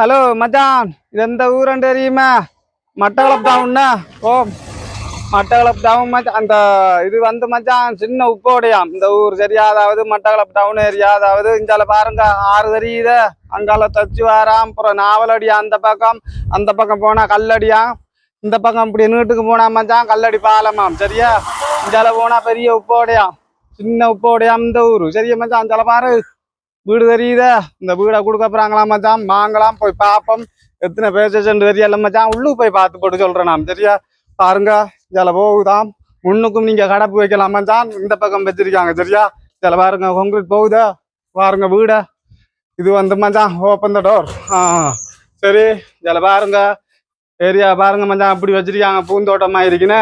Hello மச்சான். இது எந்த ஊருன்னு தெரியுமா? மட்டக்களப்பு டவுன்னா ஓ மட்டக்களப்பு டவுன் மச்சான் அந்த இது வந்து மச்சான் சின்ன உப்போடையாம். இந்த ஊர் சரியா அதாவது மட்டக்களப்பு டவுன் ஏரியா அதாவது இந்தால பாருங்க ஆறு தெரியுது. அங்கால தச்சு வாராம் அப்புறம் நாவலடியா அந்த பக்கம் அந்த பக்கம் போனா கல்லடியா இந்த பக்கம் இப்படி நீட்டுக்கு போனா மச்சான் கல்லடி பாலமாம் சரியா? இந்தால போனா பெரிய உப்போடையாம். சின்ன உப்போடையாம் இந்த ஊரு சரியா மச்சான்? அந்தால பாரு. வீடு தெரியுதா? இந்த வீடை கொடுக்க போறாங்களாம் மச்சான். வாங்கலாம் போய் பார்ப்போம். எத்தனை பேசேஜ் தெரியல மச்சான். உள்ளு போய் பார்த்து போட்டு சொல்றேன் நான். சரியா? பாருங்க இதில் போகுதாம். முன்னுக்கும் நீங்க கடப்பு வைக்கலாம் மச்சான். இந்த பக்கம் வச்சிருக்காங்க சரியா? இதில் பாருங்க கொங்கிரீட் போகுதா? பாருங்க வீட. இது வந்து மச்சான் ஓப்பன் த டோர் ஆ சரி இதில் பாருங்க. ஏரியா பாருங்க மச்சான் அப்படி வச்சிருக்காங்க பூந்தோட்டமா இருக்குன்னு.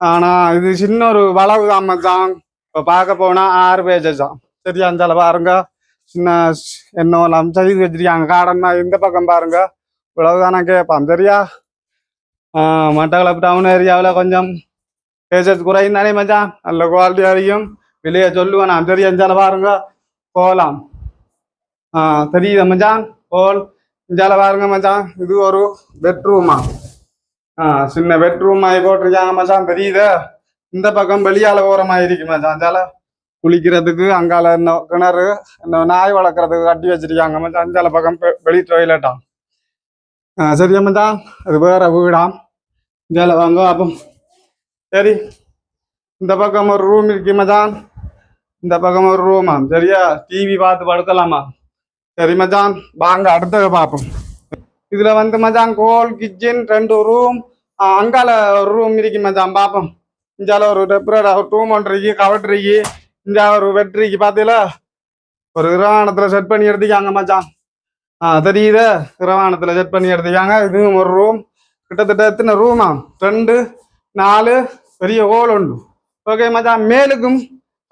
ஆனா இது சின்ன ஒரு வளவு தான் மச்சான். இப்போ பார்க்க போனா ஆறு பேஜஸ் தான் சரியா? இந்தால பாருங்க. சின்ன என்னெல்லாம் செய்து வச்சிருக்காங்க. கார்டன் இந்த பக்கம் பாருங்க. இவ்வளவுதானே கேட்பான் சரியா மட்டக்களப்பு டவுன் ஏரியாவில் கொஞ்சம் பேசஸ் குறையும் தானே மச்சான்? நல்ல குவாலிட்டி அறியும் விலையை சொல்லுவேன் நான் தெரியும். இஞ்சால பாருங்க. போகலாம் தெரியுது மச்சான்? போல் இந்தால பாருங்க மச்சான். இது ஒரு பெட்ரூமா ஆ சின்ன பெட்ரூம் ஆகி போட்டிருக்காங்க மச்சான். தெரியுது? இந்த பக்கம் வெளியால ஓரமா இருக்கு மச்சான். இஞ்சால குளிக்கிறதுக்கு அங்கால என்ன கிணறு என்ன நாய் வளர்க்குறதுக்கு கட்டி வச்சிருக்காங்க மச்சான். அஞ்சால பக்கம் வெளி டொய்லெட்டாம் சரியா மச்சான் அது வேற வீடாம் இஞ்சால வாங்க அப்போ சரி. இந்த பக்கம் ஒரு ரூம் இருக்கு மச்சான். இந்த பக்கம் ஒரு ரூமாம் சரியா? டிவி பார்த்து படுக்கலாமா? சரி மச்சான் வாங்க அடுத்தது பார்ப்போம். இதுல வந்து மச்சான் கோல் கிச்சன் ரெண்டு ரூம் அங்கால ஒரு ரூம் இருக்கு மச்சான் பார்ப்போம். இஞ்சால ஒரு டெப்ரேட் ஒரு டூ ஒன்று இருக்கு கவட் இருக்கு. இந்த ஒரு வெற்றிக்கு பார்த்தீங்களா ஒரு கிரவாணத்துல செட் பண்ணி எடுத்துக்காங்க மச்சான். ஆ தெரியுது? கிரவாணத்துல செட் பண்ணி எடுத்துக்காங்க இதுவும் ஒரு ரூம் கிட்டத்தட்ட எத்தனை ரூமா ரெண்டு நாலு பெரிய ஹோல் உண்டு. ஓகே மச்சான். மேலுக்கும்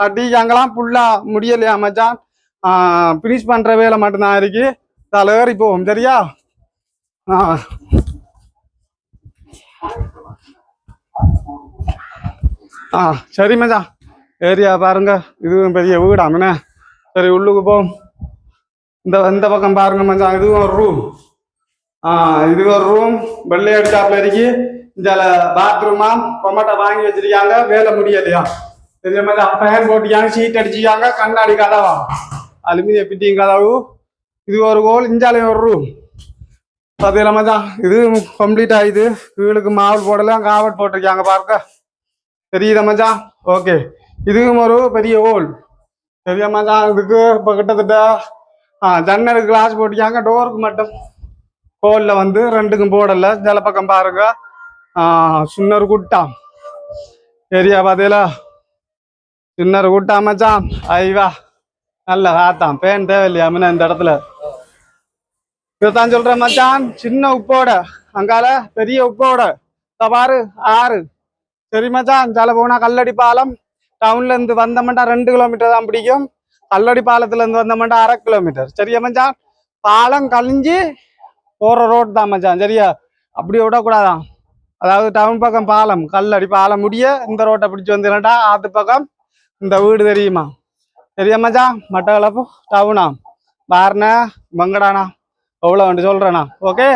கட்டிக்காங்களாம் ஃபுல்லா முடியலையா மச்சான்? ஃபினிஷ் பண்ற வேலை மட்டும்தான் இருக்கு. தலை ஏறி போவோம் சரியா? ஆ. ஆ சரி மச்சான். ஏரியா பாருங்க. இதுவும் பெரிய வீடாமண்ணே சரி உள்ளுக்கு போம் இந்த இந்த பக்கம் பாருங்க மச்சான் இதுவும் ஒரு ரூம் ஆ இது ஒரு ரூம் வெள்ளை அடிச்சாப்ல இருக்கு. இந்த பாத்ரூமா கொமட்டை வாங்கி வச்சிருக்காங்க. வேலை முடியலையா? இதே மாதிரி ஃபேன் போட்டிருக்காங்க சீட் அடிச்சிருக்காங்க. கண்ணாடி கதவா? அலுமினிய பிட்டிங் கதவு. இது ஒரு கோல் இஞ்சாலையும் ஒரு ரூம் பார்த்தீங்களா மச்சான்? இது கம்ப்ளீட் ஆயிடுது வீடுக்கு மாவல் போடலாம் காவல் போட்டிருக்காங்க பாருங்க. தெரியுதா மச்சான்? ஓகே. இதுவும் ஒரு பெரிய ஹோல் சரியா மச்சான் இதுக்கு இப்போ கிட்டத்தட்ட ஆ ஜன்னலுக்கு கிளாஸ் போட்டியாங்க டோருக்கு மட்டும். ஹோலில் வந்து ரெண்டுக்கும் போடலை. ஜல பக்கம் பாருங்க. ஆ சின்ன ஒரு குட்டாம். ஏரியா பார்த்தீங்களா சின்ன ஒரு மச்சான். ஐவா நல்ல காத்தாம். பேன் தேவையில்லையா முன்ன இந்த இடத்துல? இதைத்தான் சொல்றேன் மச்சான். சின்ன உப்போட. அங்கால பெரிய உப்போட. பாரு ஆறு. சரி மச்சான் ஜல போனா கல்லடி பாலம். டவுன்ல இருந்து வந்தோம்னா ரெண்டு கிலோமீட்டர் தான் பிடிக்கும். கல்லடி பாலத்துல இருந்து வந்தோம்னா அரை கிலோமீட்டர் சரியா மச்சான்? பாலம் கழிஞ்சு போற ரோட் தான் மச்சான். சரியா? அப்படி விடக்கூடாதான். அதாவது டவுன் பக்கம் பாலம் கல்லடி பாலம் முடிய இந்த ரோட்டை பிடிச்சு வந்துடா ஆத்து பக்கம் இந்த வீடு தெரியுமா? சரியா மச்சான்? மட்டக்களப்பு டவுனா பாருண்ணா மங்கடானா எவ்வளோ வந்து சொல்றேண்ணா. ஓகே